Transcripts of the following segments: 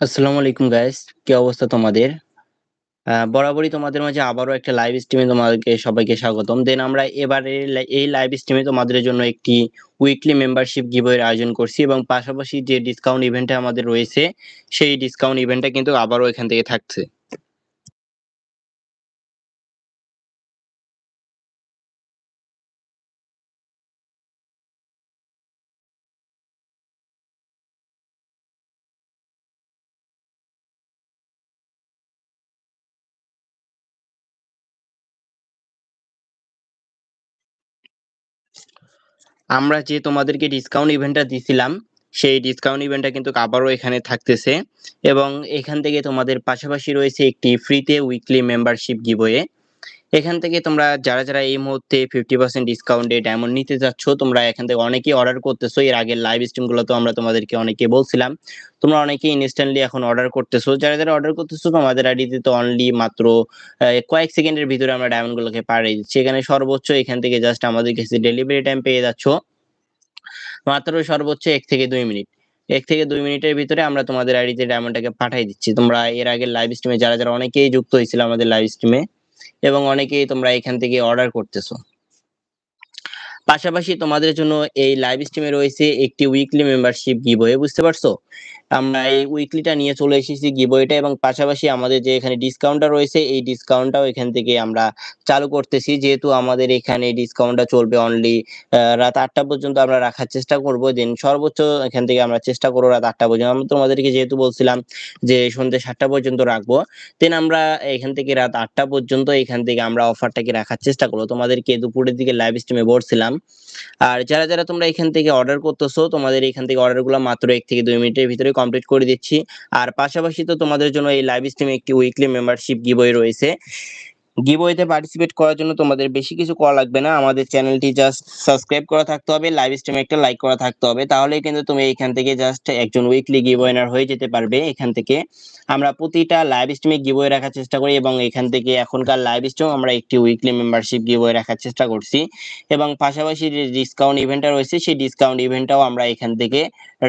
আসসালামু আলাইকুম গাইস কি অবস্থা তোমাদের? বরাবরই তোমাদের মাঝে আবারও একটা লাইভ স্ট্রিমে তোমাদেরকে সবাইকে স্বাগতম। দেন আমরা এবারে এই লাইভ স্ট্রিমে তোমাদের জন্য একটি উইকলি মেম্বারশিপ গিভওয়ের আয়োজন করছি এবং পাশাপাশি যে ডিসকাউন্ট ইভেন্টটা আমাদের রয়েছে, সেই ডিসকাউন্ট ইভেন্টটা কিন্তু আবারও এখান থেকে থাকছে। আমরা যে তোমাদেরকে ডিসকাউন্ট ইভেন্টটা দিছিলাম, সেই ডিসকাউন্ট ইভেন্টটা কিন্তু আবারও এখানে থাকতেছে। এবং এখান থেকে তোমাদের পাশাপাশি রয়েছে একটি ফ্রিতে উইকলি মেম্বারশিপ গিভওয়ে এখান থেকে তোমরা যারা যারা এই মুহূর্তে ফিফটি পার্সেন্ট ডিসকাউন্টে ডায়মন্ড নিতে যাচ্ছ, তোমরা এখান থেকে অনেকেই অর্ডার করতেছো। এর আগের লাইভ স্ট্রিমগুলো তো আমরা তোমাদেরকে অনেকে বলছিলাম। তোমরা অনেকেই ইনস্ট্যান্টলি এখন অর্ডার করতেছো। যারা যারা অর্ডার করতেছো, তোমাদের আইডিতে তো অনলি মাত্র কয়েক সেকেন্ডের ভিতরে আমরা ডায়মন্ড গুলোকে পাঠিয়ে দিচ্ছি। এখানে সর্বোচ্চ এখান থেকে জাস্ট আমাদের কাছে ডেলিভারি টাইম পেয়ে যাচ্ছ। মাত্র সর্বোচ্চ এক থেকে দুই মিনিট। এক থেকে দুই মিনিটের ভিতরে আমরা তোমাদের আইডিতে ডায়মন্ডটাকে পাঠিয়ে দিচ্ছি। তোমরা এর আগে লাইভ স্ট্রিমে যারা যারা অনেকেই যুক্ত হয়েছিল আমাদের লাইভ স্ট্রিমে এবং অনেকেই তোমরা এখান থেকে অর্ডার করতেছো। পাশাপাশি তোমাদের জন্য এই লাইভ স্ট্রিমে রয়েছে একটি উইকলি মেম্বারশিপ গিভওয়ে বুঝতে পারছ? আমরা এই উইকলিটা নিয়ে চলে এসেছি গিভওয়েটা এবং পাশাপাশি আমাদের যে এখানে ডিসকাউন্টটা রয়েছে, এই ডিসকাউন্টটাও এখান থেকে আমরা চালু করতেছি। যেহেতু আমাদের এখানে ডিসকাউন্টটা চলবে অনলি রাত আটটা পর্যন্ত আমরা রাখার চেষ্টা করব। দেন সর্বোচ্চ এখান থেকে আমরা চেষ্টা করব রাত আটটা পর্যন্ত। আমরা তোমাদেরকে যেহেতু বলছিলাম যে সন্ধ্যে সাতটা পর্যন্ত রাখব দেন আমরা এখান থেকে রাত আটটা পর্যন্ত এখান থেকে আমরা অফারটাকে রাখার চেষ্টা করব। তোমাদেরকে দুপুরের দিকে লাইভ স্ট্রিমে বলছিলাম আর যারা যারা তোমরা এখান থেকে অর্ডার করতেছো, তোমাদের এখান থেকে অর্ডারগুলো মাত্র এক থেকে দুই মিনিটের ভিতরে কমপ্লিট করে দিচ্ছি। আর পাশাপাশি তো তোমাদের জন্য এই লাইভ স্ট্রিমে একটি উইকলি মেম্বারশিপ গিভওয়ে রয়েছে। গিভওয়েতে পার্টিসিপেট করার জন্য তোমাদের বেশি কিছু করা লাগবে না। আমাদের চ্যানেলটি জাস্ট সাবস্ক্রাইব করা থাকতে হবে লাইভ স্ট্রিমে একটা লাইক করা থাকতে হবে। তাহলেই কিন্তু তুমি এখান থেকে জাস্ট একজন উইকলি গিভওয়েনার হয়ে যেতে পারবে এখান থেকে। আমরা প্রতিটা লাইভ স্ট্রিমে গিভওয়ে রাখার চেষ্টা করি এবং এখান থেকে এখনকার লাইভ স্ট্রিম আমরা একটি উইকলি মেম্বারশিপ গিভওয়ে রাখার চেষ্টা করছি। এবং পাশাপাশি যে ডিসকাউন্ট ইভেন্টটা রয়েছে, সেই ডিসকাউন্ট ইভেন্টটাও আমরা এখান থেকে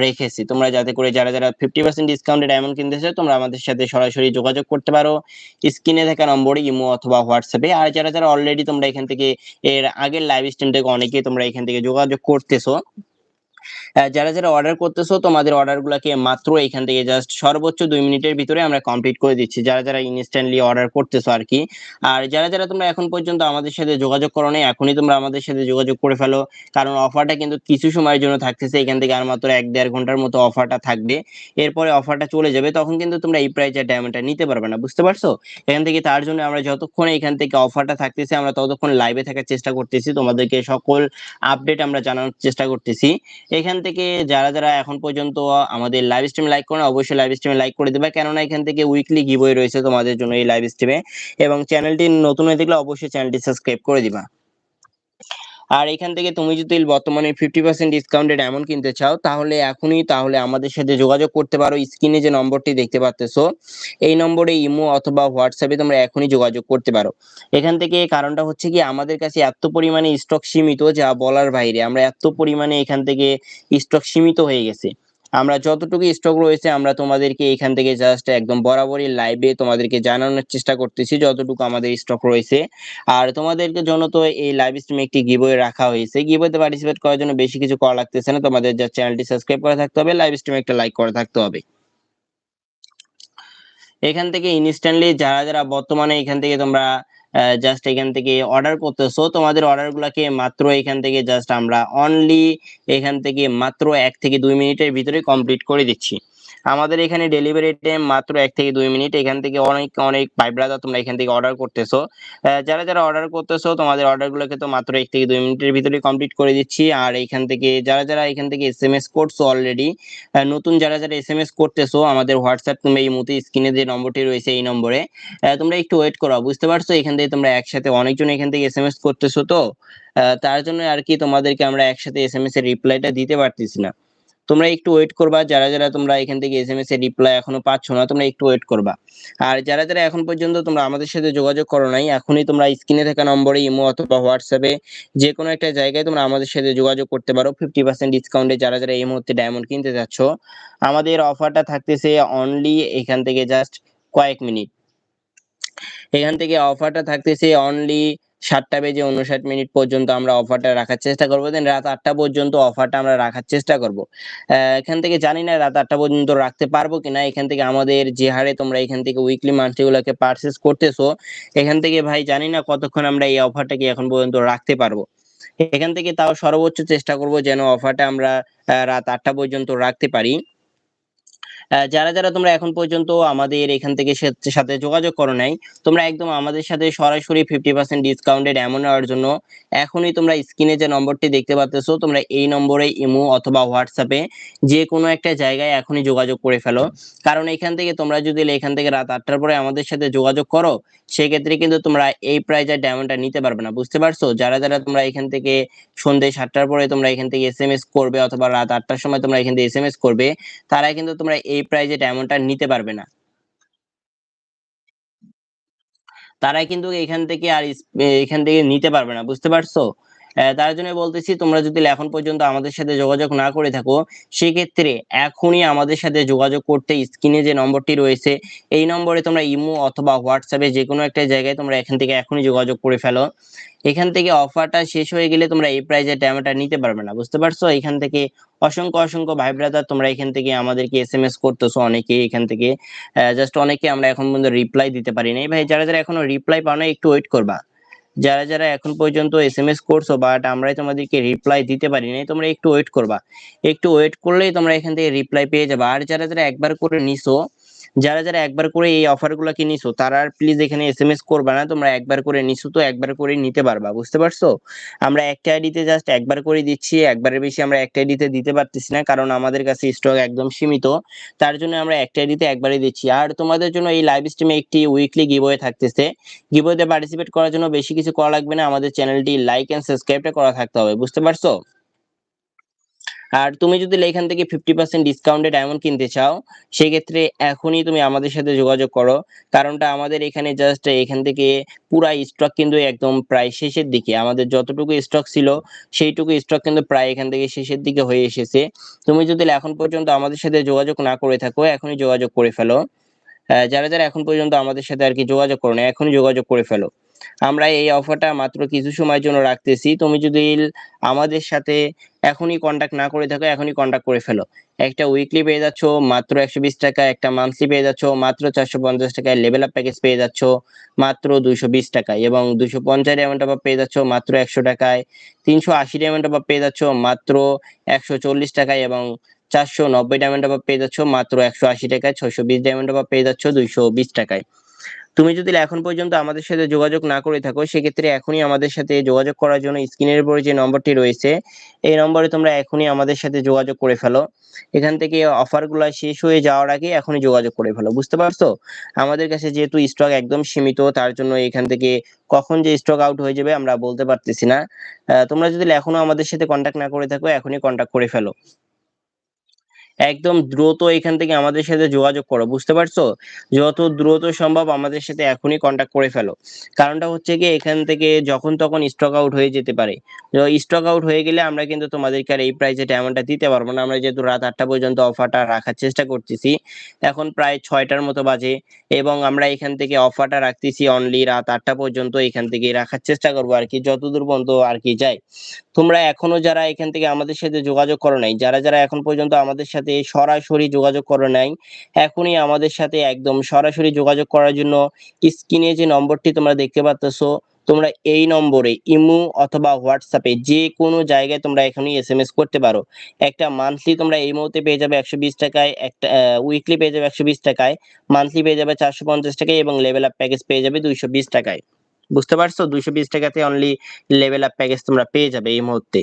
রেখেছি। তোমরা যাতে করে যারা যারা ফিফটি পার্সেন্ট ডিসকাউন্টে ডায়মন্ড কিনতে চাও, তোমরা আমাদের সাথে সরাসরি যোগাযোগ করতে পারো। স্ক্রিনে থাকা নম্বরে ইমো অথবা হোয়াটসঅ্যাপে আর যারা যারা অলরেডি তোমরা এখান থেকে এর আগের লাইভ স্ট্রিম থেকে অনেকেই তোমরা এখান থেকে যোগাযোগ করতেছো যারা যারা অর্ডার করতেছো, তোমাদের অর্ডার গুলাকে মাত্র এখান থেকে জাস্ট সর্বোচ্চ দুই মিনিটের ভিতরে আমরা কমপ্লিট করে দিচ্ছি, যারা যারা ইনস্ট্যান্টলি অর্ডার করতেছো আর কি আর যারা যারা তোমরা এখন পর্যন্ত আমাদের সাথে যোগাযোগ করো নাই, এখনই তোমরা আমাদের সাথে যোগাযোগ করে ফেলো, কারণ অফারটা কিন্তু কিছু সময়ের জন্য থাকতেছে, এখান থেকে আর মাত্র এক দেড় ঘণ্টার মতো অফারটা থাকবে। এরপরে অফারটা চলে যাবে, তখন কিন্তু তোমরা এই প্রাইজের ডায়মন্ডটা নিতে পারবে না, বুঝতে পারছ? এখান থেকে তার জন্য আমরা যতক্ষণ এখান থেকে অফারটা থাকতেছে, আমরা ততক্ষণ লাইভে থাকার চেষ্টা করতেছি, তোমাদেরকে সকল আপডেট আমরা জানানোর চেষ্টা করতেছি। এখান থেকে যারা যারা এখন পর্যন্ত আমাদের লাইভ স্ট্রিম লাইক করে অবশ্যই লাইভ স্ট্রিমে লাইক করে দেবে। কেননা এখান থেকে উইকলি গিভওয়ে রয়েছে তোমাদের জন্য এই লাইভ স্ট্রিমে এবং চ্যানেলটি নতুন হয়ে থাকলে অবশ্যই চ্যানেলটি সাবস্ক্রাইব করে দিবা। আর এখান থেকে তুমি যদি বর্তমানে ফিফটি পার্সেন্ট ডিসকাউন্টেড এমন কিনতে চাও, তাহলে এখনই তাহলে আমাদের সাথে যোগাযোগ করতে পারো। স্ক্রিনে যে নম্বরটি দেখতে পাচ্তেছো এই নম্বরে ইমো অথবা হোয়াটসঅ্যাপে তোমরা এখনই যোগাযোগ করতে পারো। এখান থেকে কারণটা হচ্ছে কি, আমাদের কাছে এত পরিমাণে স্টক সীমিত, যা বলার বাইরে। আমরা এত পরিমাণে এখান থেকে স্টক সীমিত হয়ে গেছে। আমরা যতটুকু স্টক রয়েছে, আমরা তোমাদেরকে এখান থেকে জাস্ট একদম বরাবরই লাইভে তোমাদেরকে জানানোর চেষ্টা করতেছি, যতটুকু আমাদের স্টক রয়েছে। আর তোমাদেরকে জন্য তো এই লাইভ স্ট্রিমে একটি গিভওয়ে রাখা হয়েছে। গিভওয়েতে পার্টিসিপেট করার জন্য বেশি কিছু করা লাগতেছে না। তোমাদের যা চ্যানেলটি সাবস্ক্রাইব করে থাকতে হবে লাইভ স্ট্রিমে একটা লাইক করে থাকতে হবে। এখান থেকে ইনস্ট্যান্টলি যারা যারা বর্তমানে এখান থেকে তোমরা জাস্ট এখান থেকে অর্ডার করতেছো তোমাদের অর্ডার গুলাকে মাত্র এখান থেকে জাস্ট আমরা অনলি এখান থেকে মাত্র এক থেকে দুই মিনিটের ভিতরে কমপ্লিট করে দিচ্ছি। আমাদের এখানে ডেলিভারি টাইম মাত্র এক থেকে দুই মিনিট। এখান থেকে অনেক অনেক ভাই তোমরা এখান থেকে অর্ডার করতেছো। যারা যারা অর্ডার করতেছো, তোমাদের অর্ডার গুলোকে তো মাত্র এক থেকে দুই মিনিটের ভিতরে কমপ্লিট করে দিচ্ছি। আর এখান থেকে, যারা যারা এখান থেকে এস এম এস করছ অলরেডি নতুন যারা যারা এস এম এস করতেছো, আমাদের হোয়াটসঅ্যাপ তুমি এই মুহূর্তে স্ক্রিনে যে নম্বরটি রয়েছে এই নম্বরে তোমরা একটু ওয়েট করো। বুঝতে পারছ? এখান থেকে তোমরা একসাথে অনেকজন এখান থেকে এস এম এস করতেছো তো? তার জন্য আর কি তোমাদেরকে আমরা একসাথে এস এম এস এর রিপ্লাইটা দিতে পারতেছি না। তোমরা একটু ওয়েট করবা, যারা যারা তোমরা এখান থেকে এসএমএস এর রিপ্লাই এখনও পাচ্ছ না, তোমরা একটু ওয়েট করবা। আর যারা যারা এখন পর্যন্ত তোমরা আমাদের সাথে যোগাযোগ করো নাই, এখনই তোমরা স্ক্রিনে থাকা নম্বরে ইমো অথবা হোয়াটসঅ্যাপে যে কোনো একটা জায়গায় তোমরা আমাদের সাথে যোগাযোগ করতে পারো। ফিফটি পার্সেন্ট ডিসকাউন্টে যারা যারা এই মুহূর্তে ডায়মন্ড কিনতে যাচ্ছ, আমাদের অফারটা থাকতেছে অনলি এখান থেকে জাস্ট কয়েক মিনিট এখান থেকে অফারটা থাকতেছে অনলি সাতটা বেজে উনষাট মিনিট পর্যন্ত আমরা অফারটা রাখার চেষ্টা করব। দেন রাত আটটা পর্যন্ত অফারটা আমরা রাখার চেষ্টা করব। এখান থেকে জানি না রাত আটটা পর্যন্ত রাখতে পারব কিনা। এখান থেকে আমাদের যে হারে তোমরা এখান থেকে উইকলি মান্থলিগুলোকে পারচেস করতেছো, এখান থেকে ভাই জানি না কতক্ষণ আমরা এই অফারটাকে এখন পর্যন্ত রাখতে পারব। এখান থেকে তাও সর্বোচ্চ চেষ্টা করব যেন অফারটা আমরা রাত আটটা পর্যন্ত রাখতে পারি। যারা যারা তোমরা এখন পর্যন্ত আমাদের এখান থেকে সাথে যোগাযোগ করো নাই, তোমরা একদম আমাদের সাথে সরাসরি ফিফটি পার্সেন্ট ডিসকাউন্টেড এমন নেওয়ার জন্য এখনই তোমরা স্ক্রিনে যে নম্বরটি দেখতে পাচ্ছ তোমরা এই নম্বরে ইমো অথবা হোয়াটসঅ্যাপে যে কোনো একটা জায়গায় এখনই যোগাযোগ করে ফেলো। কারণ এখান থেকে তোমরা যদি এখান থেকে রাত আটটার পরে আমাদের সাথে যোগাযোগ করো, সেক্ষেত্রে কিন্তু তোমরা এই প্রাইজের ডায়মন্ডটা নিতে পারবে না, বুঝতে পারছ? যারা যারা তোমরা এখান থেকে সন্ধ্যে সাতটার পরে তোমরা এখান থেকে এস করবে অথবা রাত আটটার সময় তোমরা এখান থেকে এস করবে, তারা কিন্তু তোমরা এই প্রাইজে ডায়মন্ডটা নিতে পারবে না। তারা কিন্তু এখান থেকে আর এখান থেকে নিতে পারবে না, বুঝতে পারছ? তার জন্য বলতেছি, তোমরা যদি এখন পর্যন্ত আমাদের সাথে যোগাযোগ না করে থাকো, সেক্ষেত্রে এখনই আমাদের সাথে যোগাযোগ করতে স্ক্রিনে যে নম্বরটি রয়েছে, এই নম্বরে তোমরা ইমো অথবা হোয়াটসঅ্যাপে যে কোনো একটা জায়গায় তোমরা এখান থেকে এখনই যোগাযোগ করে ফেলো। এখান থেকে অফারটা শেষ হয়ে গেলে তোমরা এই প্রাইজের ড্যামেটা নিতে পারবে না, বুঝতে পারছ? এখান থেকে অসংখ্য অসংখ্য ভাই ব্রাদার তোমরা এখান থেকে আমাদেরকে এস এম এস করতেছো অনেকে এখান থেকে। জাস্ট অনেকে আমরা এখন পর্যন্ত রিপ্লাই দিতে পারি নাই। ভাই, যারা যারা এখনও রিপ্লাই পাও না একটু ওয়েট করবা। যারা যারা এখন পর্যন্ত এস এম এস করছ বাট আমরাই তোমাদেরকে রিপ্লাই দিতে পারি নাই তোমরা একটু ওয়েট করবা। একটু ওয়েট করলেই তোমরা এখান থেকে রিপ্লাই পেয়ে যাবা। আর যারা যারা একবার করে নিছো যারা যারা একবার করে এই অফারগুলো নিছো, তারা আর প্লিজ এখানে এসএমএস করবে না, তোমরা একবার করে নিছো তো একবার করে নিতে পারবা, বুঝতে পারছ? আমরা একটা আইডিতে জাস্ট একবার করে দিচ্ছি, একবারের বেশি আমরা একটা আইডিতে দিতে পারতেছি না, কারণ আমাদের কাছে স্টক একদম সীমিত, তার জন্য আমরা একটা আইডিতে একবারে দিচ্ছি। আর তোমাদের জন্য এই লাইভ স্ট্রিমে একটি উইকলি গিভওয়ে থাকতেছে গিভওয়েতে পার্টিসিপেট করার জন্য বেশি কিছু করা লাগবে না, আমাদের চ্যানেলটি লাইক এন্ড সাবস্ক্রাইবটা করা থাকতে হবে, বুঝতে পারছ? আর তুমি যদি এখান থেকে ফিফটি পার্সেন্ট ডিসকাউন্টে ডায়মন্ড কিনতে চাও, সেক্ষেত্রে এখনই তুমি আমাদের সাথে যোগাযোগ করো। কারণটা আমাদের এখানে জাস্ট এখান থেকে পুরা স্টক কিন্তু একদম প্রায় শেষের দিকে। আমাদের যতটুকু স্টক ছিল, সেইটুকু স্টক কিন্তু প্রায় এখান থেকে শেষের দিকে হয়ে এসেছে। তুমি যদি এখন পর্যন্ত আমাদের সাথে যোগাযোগ না করে থাকো, এখনই যোগাযোগ করে ফেলো। যারা যারা এখন পর্যন্ত আমাদের সাথে আর কি যোগাযোগ করো না, এখনই যোগাযোগ করে ফেলো। আমরা এই অফারটা মাত্র কিছু সময়ের জন্য রাখতেছি। তুমি যদি আমাদের সাথে এখনই কন্ট্যাক্ট না করে থাকো, এখনই কন্ট্যাক্ট করে ফেলো। একটা উইকলি পেয়ে যাচ্ছ, মাত্র একশো বিশ টাকা, একটা মান্থলি পেয়ে যাচ্ছ, মাত্র চারশো পঞ্চাশ টাকায় লেভেল আপ প্যাকেজ পেয়ে যাচ্ছ, মাত্র দুইশো বিশ টাকায়। এবং দুইশো পঞ্চাশ ডায়মন্ড টপ পেয়ে যাচ্ছ, মাত্র একশো টাকায়। তিনশো আশি ডায়মন্ড টপ পেয়ে যাচ্ছ, মাত্র একশো চল্লিশ টাকায়। এবং চারশো নব্বই ডায়মন্ড টপ পেয়ে যাচ্ছ, মাত্র একশো আশি টাকায়। ছয়শো বিশ ডায়মন্ড টপ পেয়ে যাচ্ছ, দুইশো বিশ টাকায়। তুমি যদি এখন পর্যন্ত আমাদের সাথে যোগাযোগ না করে থাকো, সেক্ষেত্রে এখনই আমাদের সাথে যোগাযোগ করার জন্য স্ক্রিনের উপরে যে নম্বরটি রয়েছে, এই নম্বরে তোমরা এখনই আমাদের সাথে যোগাযোগ করে ফেলো। এখান থেকে অফারগুলো শেষ হয়ে যাওয়ার আগে এখনই যোগাযোগ করে ফেলো, বুঝতে পারছ? আমাদের কাছে যেহেতু স্টক একদম সীমিত, তার জন্য এখান থেকে কখন যে স্টক আউট হয়ে যাবে আমরা বলতে পারতেছি না। তোমরা যদি এখনও আমাদের সাথে কন্ট্যাক্ট না করে থাকো, এখনই কন্ট্যাক্ট করে ফেলো। একদম দ্রুত এখান থেকে আমাদের সাথে যোগাযোগ করো, বুঝতে পারছ? যত দ্রুত সম্ভব আমাদের সাথে এখনই কন্ট্যাক্ট করে ফেলো। কারণটা হচ্ছে কি এখান থেকে যখন তখন স্টক আউট হয়ে যেতে পারে। স্টক আউট হয়ে গেলে আমরা কিন্তু তোমাদেরকে আর এই প্রাইসে তেমনটা দিতে পারব না। আমরা যেহেতু রাত আটটা পর্যন্ত অফারটা রাখার চেষ্টা করতেছি, এখন প্রায় ছয়টার মতো বাজে এবং আমরা এখান থেকে অফারটা রাখতেছি অনলি রাত আটটা পর্যন্ত এখান থেকে রাখার চেষ্টা করব আর কি যতদূর পর্যন্ত আর কি যায়। তোমরা এখনও যারা এখান থেকে আমাদের সাথে যোগাযোগ করো নাই, যারা যারা এখন পর্যন্ত আমাদের সাথে সরাসরি যোগাযোগ করো নাই। এখনই আমাদের সাথে একদম সরাসরি যোগাযোগ করার জন্য স্ক্রিনে যে নম্বরটি তোমরা দেখতে পাচ্ছ তোমরা এই নম্বরে ইমো অথবা হোয়াটসঅ্যাপে যে কোনো জায়গায় তোমরা এখনই এস এম এস করতে পারো। একটা মান্থলি তোমরা এই মুহূর্তে পেয়ে যাবে একশো বিশ টাকায়, একটা উইকলি পেয়ে যাবে একশো বিশ টাকায় মান্থলি পেয়ে যাবে চারশো পঞ্চাশ টাকায় এবং লেভেল আপ প্যাকেজ পেয়ে যাবে দুইশো বিশ টাকায়। বুঝতে পারছ? দুইশো বিশ টাকাতে অনলি লেভেল আপ প্যাকেজ তোমরা পেয়ে যাবে এই মুহূর্তে।